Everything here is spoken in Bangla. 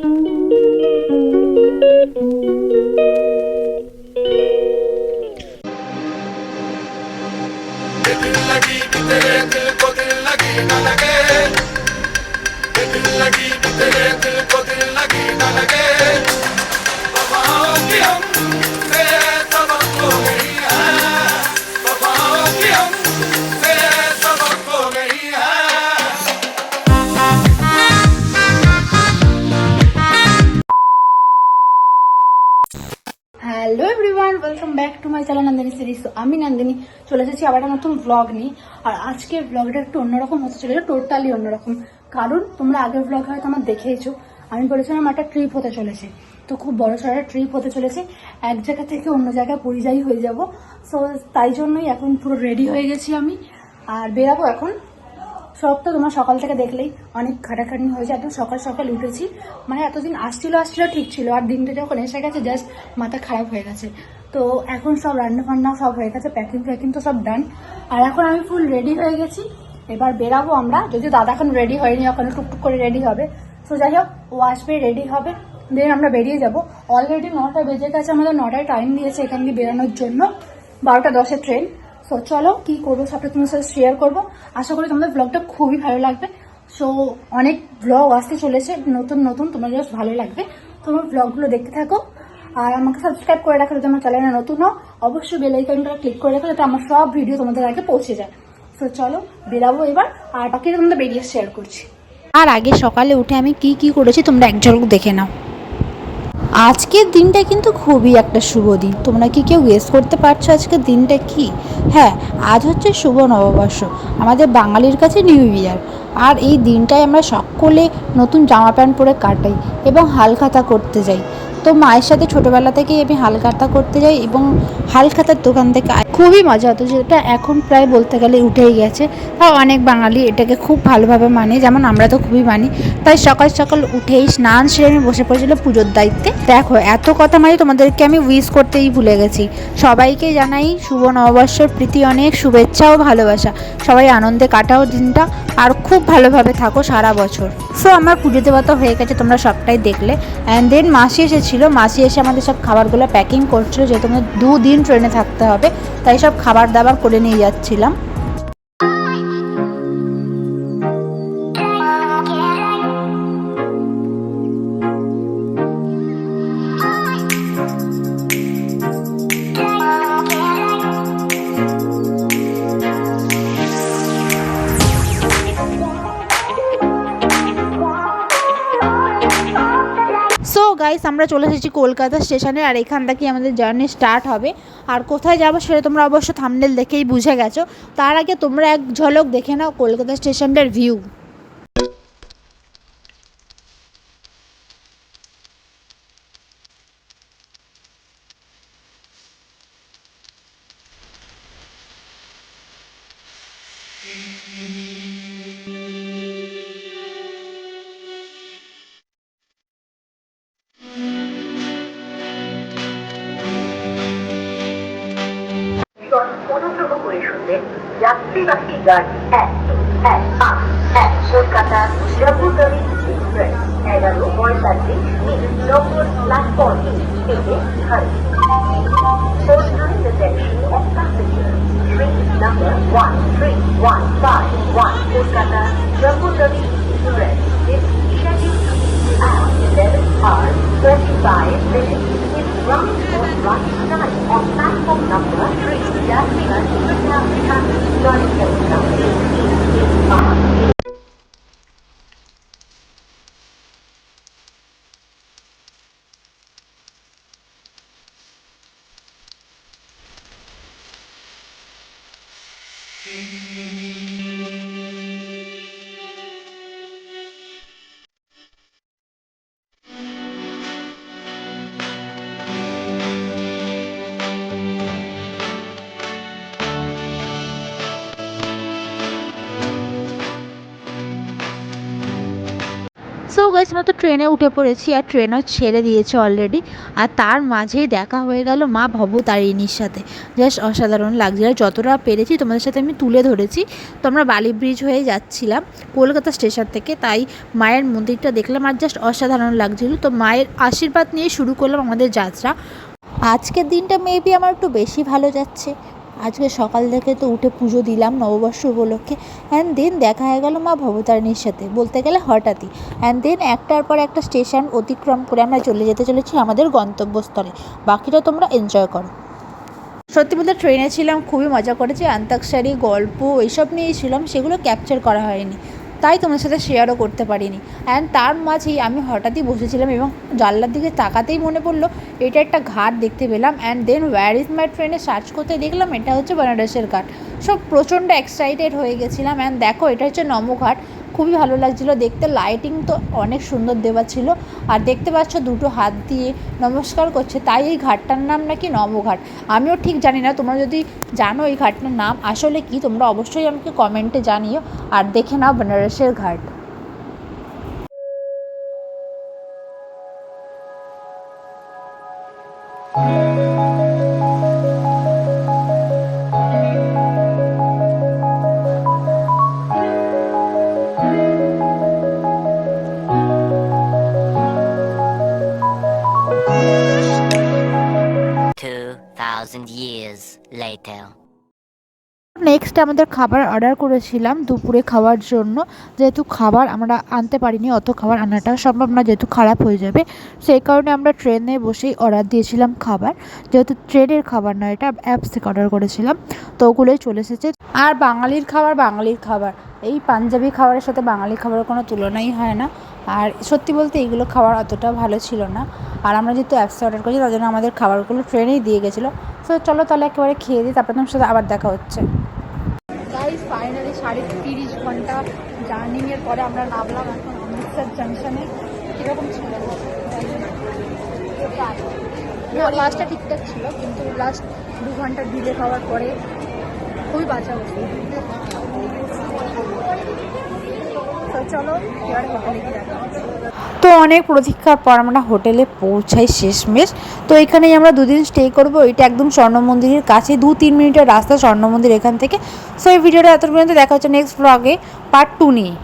Thank you. Welcome back to my channel Nandini series আমি নন্দিনী চলে এসেছি আবার একটা নতুন ব্লগ নিয়ে। আর আজকের ব্লগটা একটু অন্যরকম হতে চলেছে টোটালি অন্যরকম। কারণ তোমরা আগের ব্লগ হয়তো আমার দেখেইছো, আমি বলেছিলাম একটা ট্রিপ হতে চলেছে। তো খুব বড় সড়ো একটা ট্রিপ হতে চলেছে, এক জায়গা থেকে অন্য জায়গায় পরিযায়ী হয়ে যাব। সো তাই জন্যই এখন পুরো রেডি হয়ে গেছি আমি। আর বেরাবো এখন সব তো তোমার সকাল থেকে দেখলেই অনেক খাটাখাটনি হয়েছে একদম সকাল সকাল উঠেছি। মানে এতদিন আসছিল আসছিল, ঠিক ছিল। আর দিনটা যখন এসে গেছে জাস্ট মাথা খারাপ হয়ে গেছে। তো এখন সব রান্না ফান্না সব হয়ে গেছে প্যাকিং ফ্যাকিং তো সব ডান আর এখন আমি ফুল রেডি হয়ে গেছি। এবার বেরাবো আমরা। যদি দাদা এখন রেডি হয়নি, এখন টুকটুক করে রেডি হবে। তো যাই হোক, ও আসবে রেডি হবে। দেন আমরা বেরিয়ে যাব। অলরেডি নটা বেজে গেছে, আমাদের নটায় টাইম দিয়েছে এখান দিয়ে বেরোনোর জন্য। বারোটা দশের ট্রেন সো চলো কি করব সবটা তোমার সাথে শেয়ার করব। আশা করি তোমাদের ব্লগটা খুবই ভালো লাগবে। সো অনেক ব্লগ আসতে চলেছে, নতুন নতুন তোমার জাস্ট ভালো লাগবে। তোমার ব্লগগুলো দেখতে থাকো। আর আমাকে সাবস্ক্রাইব করে রাখো যদি আমার চ্যানেলে নতুন হও। অবশ্যই বেল আইকনটা ক্লিক করে রাখো, যাতে আমার সব ভিডিও তোমাদের আগে পৌঁছে যায়। সো চলো বেরাবো এবার। আর বাকি তোমাদের বেরিয়ে শেয়ার করছি। আর আগে সকালে উঠে আমি কি কি করেছি তোমরা এক ঝলক দেখে নাও। আজকের দিনটা কিন্তু খুবই একটা শুভ দিন। তোমরা কি কেউ গেস করতে পারছ আজকের দিনটা কি? হ্যাঁ আজ হচ্ছে শুভ নববর্ষ। আমাদের বাঙালির কাছে নিউ ইয়ার আর এই দিনটায় আমরা সকলে নতুন জামা প্যান্ট পরে কাটাই এবং হালখাতা করতে যাই। তো মায়ের সাথে ছোটোবেলা থেকেই আমি হালখাতা করতে যাই এবং হালখাতার দোকান থেকে খুবই মজা হতো, যেটা এখন প্রায় বলতে গেলে উঠেই গেছে। তাও অনেক বাঙালি এটাকে খুব ভালোভাবে মানে যেমন আমরা তো খুবই মানি। তাই সকাল সকাল উঠেই স্নান সেরে আমি বসে পড়েছিল পুজোর দায়িত্বে। দেখো, এত কথা মানে তোমাদেরকে আমি উইশ করতেই ভুলে গেছি। সবাইকে জানাই শুভ নববর্ষের প্রীতি, অনেক শুভেচ্ছা ও ভালোবাসা। সবাই আনন্দে কাটাও দিনটা, আর খুব ভালোভাবে থাকো সারা বছর। সো আমার পুজো দেওয়া তো হয়ে গেছে, তোমরা সবটাই দেখলে। অ্যান্ড দেন মাসি এসেছিল, মাসি এসে আমাদের সব খাবারগুলো প্যাকিং করছিল, যেহেতু আমাদের দুদিন ট্রেনে থাকতে হবে, তাই সব খাবার দাবার করে নিয়ে যাচ্ছিলাম। গাইস আমরা চলে এসেছি কলকাতা স্টেশনে আর এখান থেকে আমাদের জার্নি স্টার্ট হবে। আর কোথায় যাব সেটা তোমরা অবশ্য থামনেল দেখেই বুঝে গেছো। তার আগে তোমরা এক ঝলক দেখে নাও কলকাতা স্টেশনটার ভিউ বিগত যাত্রীবাহী গাড়ি এক এক আট এক কলকাতা জম্মুতলি এক্সপ্রেস এগারো পঁয়তাল্লিশ মিনিট নম্বর প্ল্যাটফর্ম থেকে ছাড়বে For time attention of passengers, train number 13151 Kolkata Jambudari Express is scheduled to leave at 11 hours 35 Mm-hmm. Guys আমরা তো ট্রেনে উঠে পড়েছি আর ট্রেনও ছেড়ে দিয়েছে অলরেডি আর তার মাঝেই দেখা হয়ে গেল মা ভবতারিণীর সাথে। জাস্ট অসাধারণ লাগছে। আর যতটা পেরেছি তোমাদের সাথে আমি তুলে ধরেছি। তো আমরা বালি ব্রিজ হয়ে যাচ্ছিলাম কলকাতা স্টেশন থেকে। তাই মায়ের মন্দিরটা দেখলাম আর জাস্ট অসাধারণ লাগছিল। তো মায়ের আশীর্বাদ নিয়ে শুরু করলাম আমাদের যাত্রা। আজকের দিনটা মেবি আমার একটু বেশি ভালো যাচ্ছে। আজকে সকাল থেকে তো উঠে পুজো দিলাম নববর্ষ উপলক্ষে। অ্যান্ড দেন দেখা হয়ে গেল মা ভবতারিণীর সাথে। বলতে গেলে হঠাৎই। অ্যান্ড দেন একটার পর একটা স্টেশন অতিক্রম করে আমরা চলে যেতে চলেছি আমাদের গন্তব্যস্থলে। বাকিটা তোমরা এনজয় করো। সত্যি বলতে ট্রেনে ছিলাম, খুবই মজা করেছি। আন্তাক্ষরী, গল্প এইসব নিয়েই ছিলাম। সেগুলো ক্যাপচার করা হয়নি। তাই তোমার সাথে শেয়ারও করতে পারিনি। অ্যান্ড তার মাঝেই আমি হঠাৎই বসেছিলাম এবং জানলার দিকে তাকাতেই মনে পড়ল, এটা একটা ঘাট দেখতে পেলাম। And then where is my ট্রেনে সার্চ করতে দেখলাম, এটা হচ্ছে বেনারসের ঘাট। সব প্রচণ্ড এক্সাইটেড হয়ে গেছিলাম। অ্যান্ড দেখো, এটা হচ্ছে নমঘাট খুবই ভালো লাগছিল। দেখতে লাইটিং তো অনেক সুন্দর দেওয়া ছিল। আর দেখতে পাচ্ছ দুটো হাত দিয়ে নমস্কার করছে, তাই এই ঘাটটার নাম নাকি নবঘাট। আমিও ঠিক জানি না, তোমরা যদি জানো এই ঘাটটার নাম, আসলে কি, তোমরা অবশ্যই আমাকে কমেন্টে জানিও। আর দেখে নাও, বেনারসের ঘাট। নেক্সট আমাদের খাবার অর্ডার করেছিলাম দুপুরে খাওয়ার জন্য। যেহেতু খাবার আমরা আনতে পারিনি, অত খাবার আনাটা সম্ভব না, যেহেতু খারাপ হয়ে যাবে। সেই কারণে আমরা ট্রেনে বসেই অর্ডার দিয়েছিলাম খাবার। যেহেতু ট্রেনের খাবার না, এটা অ্যাপস থেকে অর্ডার করেছিলাম। তো ওগুলোই চলে এসেছে। আর বাঙালির খাবার বাঙালির খাবার। এই পাঞ্জাবি খাবারের সাথে বাঙালি খাবারের কোনো তুলনাই হয় না। আর সত্যি বলতে এইগুলো খাবার অতটা ভালো ছিল না। আর আমরা যেহেতু অ্যাপসে অর্ডার করেছি, তার জন্য আমাদের খাবারগুলো ট্রেনেই দিয়ে গেছিল। তো চলো তাহলে একেবারে খেয়ে দিই তারপরে তোমার সাথে আবার দেখা হচ্ছে। গাইস ফাইনালি সাড়ে তিরিশ ঘণ্টা জার্নিংয়ের পরে আমরা নামলাম এখন অমৃতসর জাংশনে কীরকম ছিল? লাস্টটা ঠিকঠাক ছিল, কিন্তু লাস্ট দু ঘণ্টা ডিলে খাওয়ার পরে খুবই বাঁচা হচ্ছে তো চলো, এবার হোটেলে গিয়ে দেখা। তো অনেক প্রতীক্ষার পর আমরা হোটেলে পৌঁছাই শেষমেশ। তো এখানেই আমরা দুদিন স্টে করব। এটা একদম স্বর্ণ মন্দিরের কাছে, দু তিন মিনিটের রাস্তা স্বর্ণ মন্দির এখান থেকে। সো এই ভিডিওটা এত পর্যন্ত দেখা হচ্ছে নেক্সট ব্লগে পার্ট টু নিয়ে।